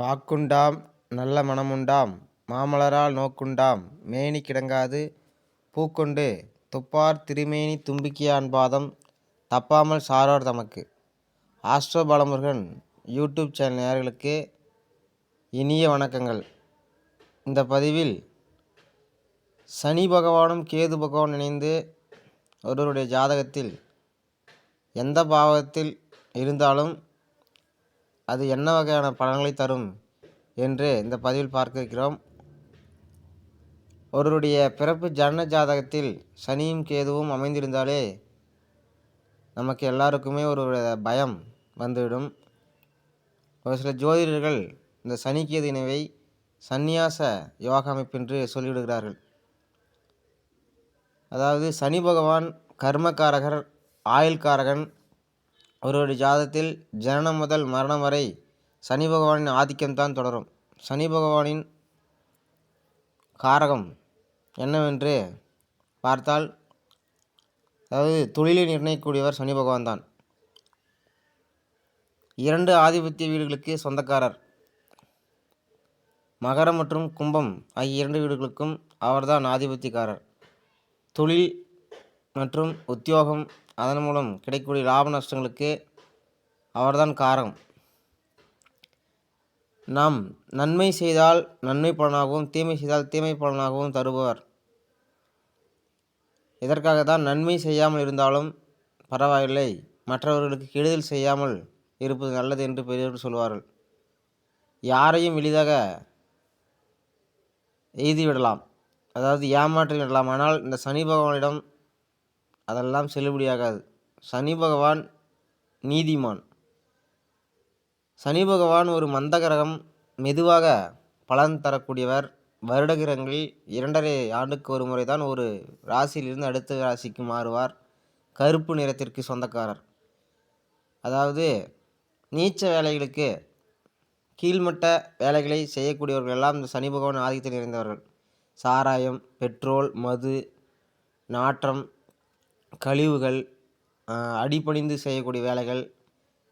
வாக்குண்டாம் நல்ல மனமுண்டாம் மாமலரால் நோக்குண்டாம் மேனி கிடங்காது பூக்கொண்டு துப்பார் திருமேனி தும்பிக்கையான் பாதம் தப்பாமல் சாரோர் தமக்கு. ஆஸ்ட்ரோ பாலமுருகன் யூடியூப் சேனல் நேர்களுக்கு இனிய வணக்கங்கள். இந்த பதிவில் சனி பகவானும் கேது பகவான் இணைந்து ஒருவருடைய ஜாதகத்தில் எந்த பாவத்தில் இருந்தாலும் அது என்ன வகையான பலன்களை தரும் என்று இந்த பதிவில் பார்க்க இருக்கிறோம் ஒருவருடைய பிறப்பு ஜன ஜாதகத்தில் சனியும் கேதுவும் அமைந்திருந்தாலே நமக்கு எல்லாருக்குமே ஒரு பயம் வந்துவிடும். ஒரு சில ஜோதிடர்கள் இந்த சனிக்கேது இணைவை சந்நியாச யோக அமைப்பு என்று சொல்லிவிடுகிறார்கள். அதாவது சனி பகவான் கர்மக்காரகர் ஆயுள்காரகன் ஒருவருடைய ஜாதத்தில் ஜனனம் முதல் மரணம் வரை சனி பகவானின் ஆதிக்கம்தான் தொடரும். சனி பகவானின் காரகம் என்னவென்று பார்த்தால் அதாவது தொழிலை நிர்ணயிக்கக்கூடியவர் சனி பகவான் தான். இரண்டு ஆதிபத்திய வீடுகளுக்கு சொந்தக்காரர். மகரம் மற்றும் கும்பம் ஆகிய இரண்டு வீடுகளுக்கும் அவர்தான் ஆதிபத்தியக்காரர். தொழில் மற்றும் உத்தியோகம் அதன் மூலம் கிடைக்கக்கூடிய லாப நஷ்டங்களுக்கு அவர்தான் காரணம். நாம் நன்மை செய்தால் நன்மை பலனாகவும் தீமை செய்தால் தீமை பலனாகவும் தருபவர். இதற்காக தான் நன்மை செய்யாமல் இருந்தாலும் பரவாயில்லை. மற்றவர்களுக்கு கெடுதல் செய்யாமல் இருப்பது நல்லது என்று பெரியவர்கள் சொல்வார்கள். யாரையும் எளிதாக எய்திவிடலாம். அதாவது ஏமாற்றி விடலாம் ஆனால் இந்த சனி பகவானிடம் அதெல்லாம் செல்லுபடியாகாது. சனி பகவான் நீதிமான். சனி பகவான் ஒரு மந்த கிரகம் மெதுவாக பலன் தரக்கூடியவர். வருட கிரகங்களில் இரண்டரை ஆண்டுக்கு ஒரு முறை தான் ஒரு ராசியிலிருந்து அடுத்த ராசிக்கு மாறுவார். கருப்பு நிறத்திற்கு சொந்தக்காரர். அதாவது நீச்ச வேலைகளுக்கு கீழ்மட்ட வேலைகளை செய்யக்கூடியவர்கள் எல்லாம் இந்த சனி பகவான் ஆதிக்கத்தில் நிறைந்தவர்கள். சாராயம் பெட்ரோல் மது நாற்றம் கழிவுகள் அடிபணிந்து செய்யக்கூடிய வேலைகள்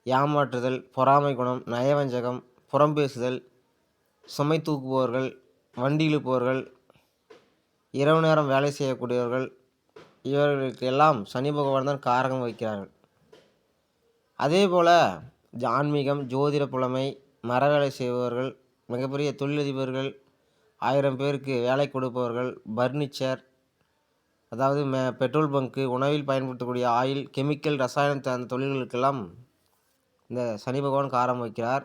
ஏமாற்றுதல் பொறாமை குணம் நயவஞ்சகம் புறம் பேசுதல் சுமை தூக்குபவர்கள் வண்டி இழுப்பவர்கள் இரவு நேரம் வேலை செய்யக்கூடியவர்கள் இவர்களுக்கு எல்லாம் சனி பகவான் தான் காரகம் வைக்கிறார்கள் அதே போல் ஆன்மீகம் ஜோதிட புலமை மர வேலை செய்பவர்கள் மிகப்பெரிய தொழிலதிபர்கள் ஆயிரம் பேருக்கு வேலை கொடுப்பவர்கள் பர்னிச்சர் அதாவது மே பெட்ரோல் பங்க்கு உணவில் பயன்படுத்தக்கூடிய ஆயில் கெமிக்கல் ரசாயனம் சார்ந்த தொழில்களுக்கெல்லாம் இந்த சனி பகவான் காரம் வைக்கிறார்.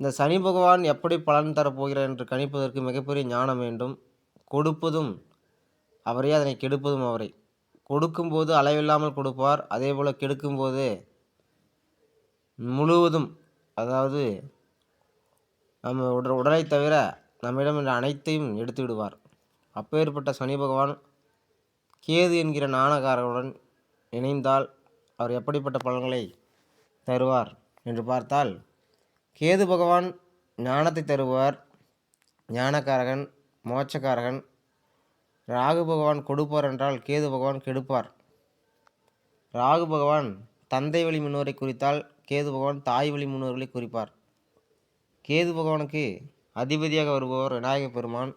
இந்த சனி பகவான் எப்படி பலன் தரப்போகிறார் என்று கணிப்பதற்கு மிகப்பெரிய ஞானம் வேண்டும். கொடுப்பதும் அவரே அதனை கெடுப்பதும் அவரை. கொடுக்கும்போது அளவில்லாமல் கொடுப்பார் அதே போல் கெடுக்கும்போது முழுவதும் அதாவது நம்ம உடல் உடலை தவிர நம்மிடம் அனைத்தையும் எடுத்து விடுவார் அப்பேற்பட்ட சனி பகவான் கேது என்கிற நாணகாரருடன் இணைந்தால் அவர் எப்படிப்பட்ட பலன்களை தருவார் என்று பார்த்தால் கேது பகவான் ஞானத்தை தருவார் ஞானக்காரகன் மோட்சக்காரகன் ராகு பகவான் கொடுப்பார் என்றால் கேது பகவான் கெடுப்பார். ராகு பகவான் தந்தை வழி முன்னோரை குறித்தால் கேது பகவான் தாய் வழி முன்னோர்களை குறிப்பார். கேது பகவானுக்கு அதிபதியாக வருபவர் விநாயகப் பெருமான்.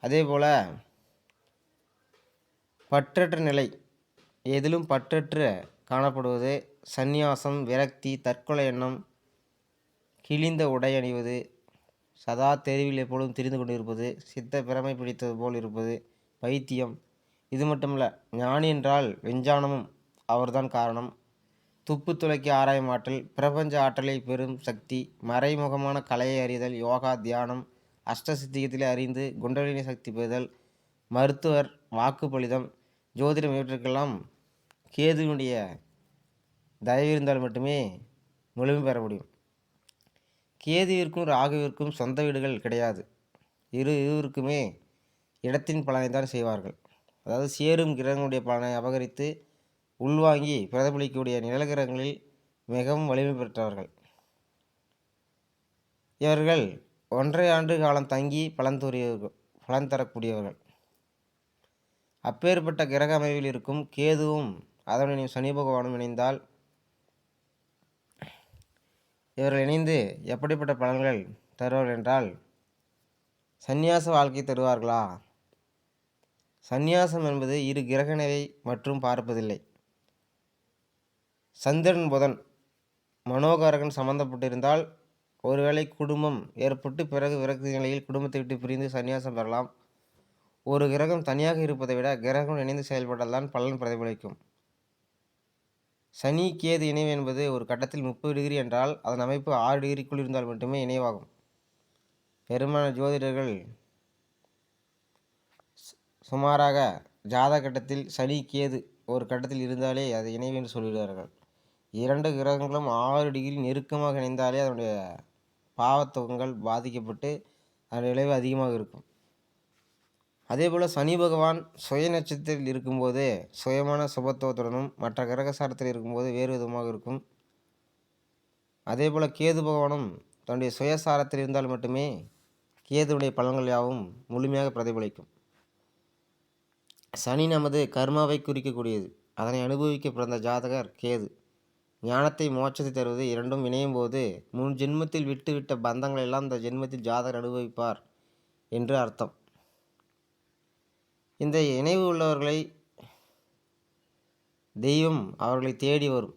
அதே போல் பற்றற்ற நிலை. எதிலும் பற்றற்று காணப்படுவது சந்நியாசம் விரக்தி தற்கொலை எண்ணம் கிழிந்த உடை அணிவது சதா தெருவில் எப்பொழுதும் திரிந்து கொண்டிருப்பது சித்த பிரமை பிடித்தது போல் இருப்பது பைத்தியம். இது மட்டுமல்ல ஞானி என்றால் வெஞ்சானமும் அவர்தான் காரணம். துப்பு துளைக்கு ஆராயும் ஆற்றல் பிரபஞ்ச ஆற்றலை பெறும் சக்தி மறைமுகமான கலையை அறிதல் யோகா தியானம் அஷ்டசித்தியத்திலே அறிந்து குண்டலினி சக்தி பெறுதல் மருத்துவர் வாக்குப்பளிதம் ஜோதிடம் இவற்றுக்கெல்லாம் கேதுவினுடைய தயவு இருந்தால் மட்டுமே முழுமை பெற முடியும். கேதுவிற்கும் ராகுவிற்கும் சொந்த வீடுகள் கிடையாது. இரு இருவருக்குமே இடத்தின் பலனை தான் செய்வார்கள். அதாவது சேரும் கிரகங்களுடைய பலனை அபகரித்து உள்வாங்கி பிரதிபலிக்கக்கூடிய நிலகிரகங்களில் மிகவும் வலிமை பெற்றவர்கள். இவர்கள் ஒன்றரை ஆண்டு காலம் தங்கி பலன் தூரிய பலன் தரக்கூடியவர்கள். அப்பேற்பட்ட கிரக அமைவில் இருக்கும் கேதுவும் அதனுடைய சனி பகவானும் இணைந்தால் இவர்கள் இணைந்து எப்படிப்பட்ட பலன்கள் தருவார்கள் என்றால் சந்நியாச வாழ்க்கை தருவார்களா? சந்நியாசம் என்பது இரு கிரகணவை மற்றும் பார்ப்பதில்லை. சந்திரன் புதன் மனோகாரகன் சம்பந்தப்பட்டிருந்தால் ஒருவேளை குடும்பம் ஏற்பட்டு பிறகு விரக்தி நிலையில் குடும்பத்தை விட்டு பிரிந்து சன்னியாசம் பெறலாம். ஒரு கிரகம் தனியாக இருப்பதை விட கிரகம் இணைந்து செயல்பட்டால்தான் பலன் பிரதிபலிக்கும். சனி கேது இணைவு என்பது ஒரு கட்டத்தில் முப்பது டிகிரி என்றால் அதன் அமைப்பு ஆறு டிகிரிக்குள் இருந்தால் மட்டுமே இணைவாகும். பெரும்பாலான ஜோதிடர்கள் சுமாராக ஜாதக கட்டத்தில் சனி கேது ஒரு கட்டத்தில் இருந்தாலே அது இணைவு என்று சொல்கிறார்கள். இரண்டு கிரகங்களும் ஆறு டிகிரி நெருக்கமாக இணைந்தாலே அதனுடைய பாவத்துவங்கள் பாதிக்கப்பட்டு அதன் விளைவு அதிகமாக இருக்கும். அதேபோல் சனி பகவான் சுய நட்சத்திரத்தில் இருக்கும்போது சுயமான சுபத்துவத்துடனும் மற்ற கிரகசாரத்தில் இருக்கும்போது வேறு விதமாக இருக்கும். அதேபோல் கேது பகவானும் தன்னுடைய சுயசாரத்தில் இருந்தால் மட்டுமே கேதுடைய பலன்கள் யாவும் முழுமையாக பிரதிபலிக்கும். சனி நமது கர்மாவை குறிக்கக்கூடியது. அதனை அனுபவிக்க பிறந்த ஜாதகர் கேது. ஞானத்தை மோட்சத்தை தருவது இரண்டும் இணையும் போது முன் ஜென்மத்தில் விட்டுவிட்ட பந்தங்களை எல்லாம் இந்த ஜென்மத்தில் ஜாதகர் அனுபவிப்பார் என்று அர்த்தம். இந்த இணைவு உள்ளவர்களை தெய்வம் அவர்களை தேடி வரும்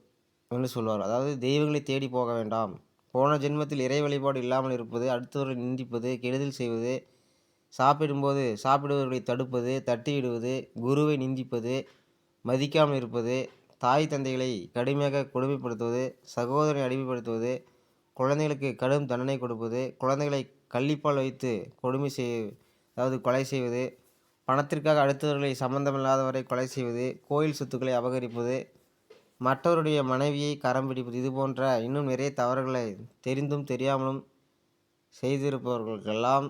என்று சொல்வார் அதாவது தெய்வங்களை தேடி போக வேண்டாம். போன ஜென்மத்தில் இறை வழிபாடு இல்லாமல் இருப்பது அடுத்தவர்களை நிந்திப்பது கெடுதல் செய்வது சாப்பிடும்போது சாப்பிடுவர்களை தடுப்பது தட்டிவிடுவது குருவை நிந்திப்பது மதிக்காமல் இருப்பது தாய் தந்தைகளை கடுமையாக கொடுமைப்படுத்துவது சகோதரனை அடிமைப்படுத்துவது குழந்தைகளுக்கு கடும் தண்டனை கொடுப்பது குழந்தைகளை கள்ளிப்பால் வைத்து கொடுமை செய் அதாவது கொலை செய்வது பணத்திற்காக அடுத்தவர்களை சம்பந்தமில்லாதவரை கொலை செய்வது கோயில் சொத்துக்களை அபகரிப்பது மற்றவருடைய மனைவியை கரம் பிடிப்பது இது போன்ற இன்னும் நிறைய தவறுகளை தெரிந்தும் தெரியாமலும் செய்திருப்பவர்களுக்கெல்லாம்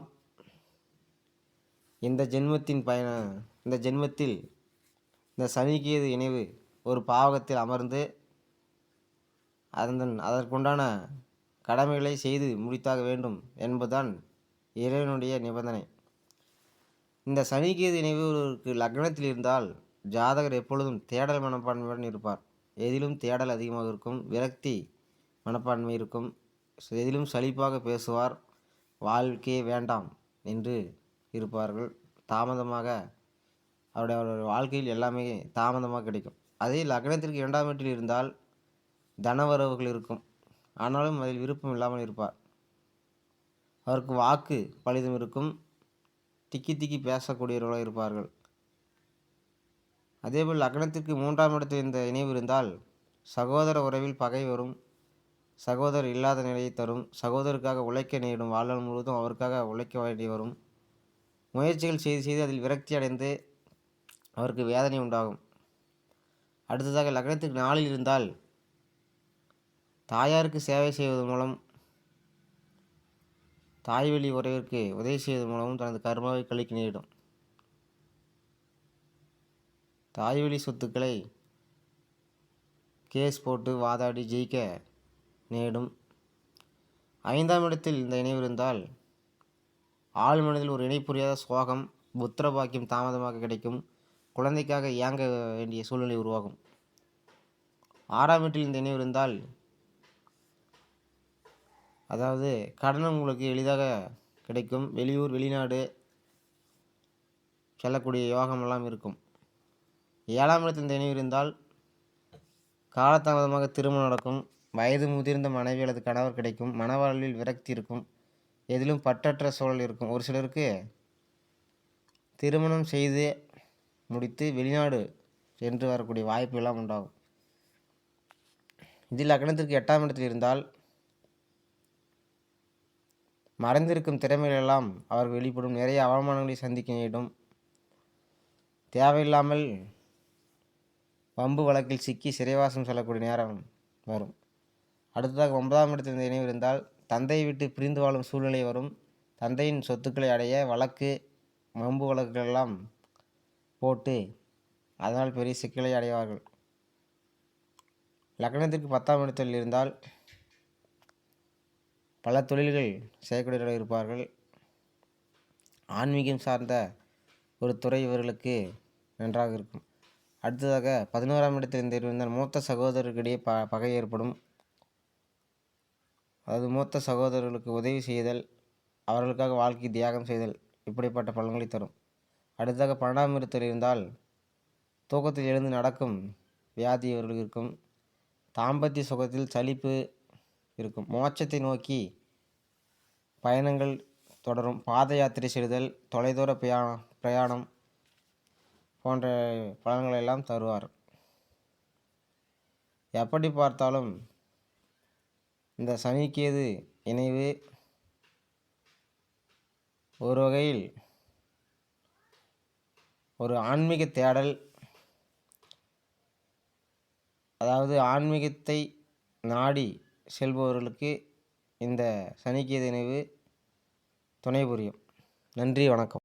இந்த ஜென்மத்தின் பயண இந்த ஜென்மத்தில் இந்த சனிக்கியது இணைவு ஒரு பாவகத்தில் அமர்ந்து அதன் அதற்குண்டான கடமைகளை செய்து முடித்தாக வேண்டும் என்பதுதான் இறைவனுடைய நிபந்தனை. இந்த சனிக்கேது இணைவு ஒருவருக்கு லக்னத்தில் இருந்தால் ஜாதகர் எப்பொழுதும் தேடல் மனப்பான்மையுடன் இருப்பார். எதிலும் தேடல் அதிகமாக இருக்கும். விரக்தி மனப்பான்மை இருக்கும். எதிலும் சலிப்பாக பேசுவார். வாழ்க்கையே வேண்டாம் என்று இருப்பார்கள். தாமதமாக அவருடைய அவருடைய வாழ்க்கையில் எல்லாமே தாமதமாக கிடைக்கும். அதே லக்னத்திற்கு இரண்டாம் வீட்டில் இருந்தால் தனவரவுகள் இருக்கும். ஆனாலும் அதில் விருப்பம் இல்லாமல் இருப்பார். அவருக்கு வாக்கு பலிதம் இருக்கும். திக்கி திக்கி பேசக்கூடியவர்களாக இருப்பார்கள். அதேபோல் லக்னத்திற்கு மூன்றாம் இடத்தில் இந்த இணைவு இருந்தால் சகோதர உறவில் பகை வரும் சகோதரர் இல்லாத நிலையை தரும் சகோதரருக்காக உழைக்க நேரிடும் வாழ்நாள் முழுவதும் அவருக்காக உழைக்க வேண்டி வரும். முயற்சிகள் செய்து செய்து அதில் விரக்தி அடைந்து அவருக்கு வேதனை உண்டாகும். அடுத்ததாக லக்னத்துக்கு நாளில் இருந்தால் தாயாருக்கு சேவை செய்வதன் மூலம் தாய்வழி உறவிற்கு உதவி செய்வதன் மூலமும் தனது கர்மாவை கழிக்க நேரிடும். தாய்வழி சொத்துக்களை கேஸ் போட்டு வாதாடி ஜெயிக்க நேரிடும். ஐந்தாம் இடத்தில் இந்த இணைவு இருந்தால் ஆள் மனதில் ஒரு இணை புரியாத சோகம் புத்திர பாக்கியம் தாமதமாக கிடைக்கும். குழந்தைக்காக ஏங்க வேண்டிய சூழ்நிலை உருவாகும். ஆறாம் வீட்டில் இந்த இணைவு இருந்தால் அதாவது கடன் உங்களுக்கு எளிதாக கிடைக்கும். வெளியூர் வெளிநாடு செல்லக்கூடிய யோகமெல்லாம் இருக்கும். ஏழாம் இடத்தில் இந்த இருந்தால் காலதாமதமாக திருமணம் நடக்கும். வயது முதிர்ந்த மனைவி அல்லது கணவர் கிடைக்கும். மனவாழ்வில் விரக்தி இருக்கும். எதிலும் பற்றற்ற சூழல் இருக்கும். ஒரு சிலருக்கு திருமணம் செய்து முடித்து வெளிநாடு சென்று வரக்கூடிய வாய்ப்பு எல்லாம் உண்டாகும். இதில் லக்னத்திற்கு எட்டாம் இடத்தில் இருந்தால் மறைந்திருக்கும் திறமைகளெல்லாம் அவர் அவர்கள் வெளிப்படும். நிறைய அவமானங்களை சந்திக்க நேரிடும். தேவையில்லாமல் வம்பு வழக்கில் சிக்கி சிறைவாசம் செல்லக்கூடிய நேரம் வரும். அடுத்ததாக ஒன்பதாம் இடத்தில் இந்த இணைவு இருந்தால் தந்தையை விட்டு பிரிந்து வாழும் சூழ்நிலை வரும். தந்தையின் சொத்துக்களை அடைய வழக்கு வம்பு வழக்குகள் எல்லாம் போட்டு அதனால் பெரிய சிக்கலை அடைவார்கள். லக்னத்திற்கு பத்தாம் இடத்தில் இருந்தால் பல தொழில்கள் செய்யக்கூடியவர்கள் இருப்பார்கள். ஆன்மீகம் சார்ந்த ஒரு துறை இவர்களுக்கு நன்றாக இருக்கும். அடுத்ததாக பதினோராம் இடத்தில் இந்த இருந்தால் மூத்த சகோதரர்களிடையே ப பகை ஏற்படும். அதாவது மூத்த சகோதரர்களுக்கு உதவி செய்தல் அவர்களுக்காக வாழ்க்கை தியாகம் செய்தல் இப்படிப்பட்ட பலன்களை தரும். அடுத்ததாக பன்னெண்டாம் இடத்தில் இருந்தால் தூக்கத்தில் எழுந்து நடக்கும் வியாதி இவர்களுக்கு இருக்கும். தாம்பத்திய சுகத்தில் சலிப்பு இருக்கும். மோட்சத்தை நோக்கி பயணங்கள் தொடரும். பாத யாத்திரை செல்லுதல் தொலைதூர பிரயாணம் பிரயாணம் போன்ற பலன்களை எல்லாம் தருவார். எப்படி பார்த்தாலும் இந்த சனிக்கேது இணைவு ஒரு வகையில் ஒரு ஆன்மீக தேடல் அதாவது ஆன்மீகத்தை நாடி செல்பவர்களுக்கு இந்த சனிக்கிழமை இணைவு துணை புரியும். நன்றி வணக்கம்.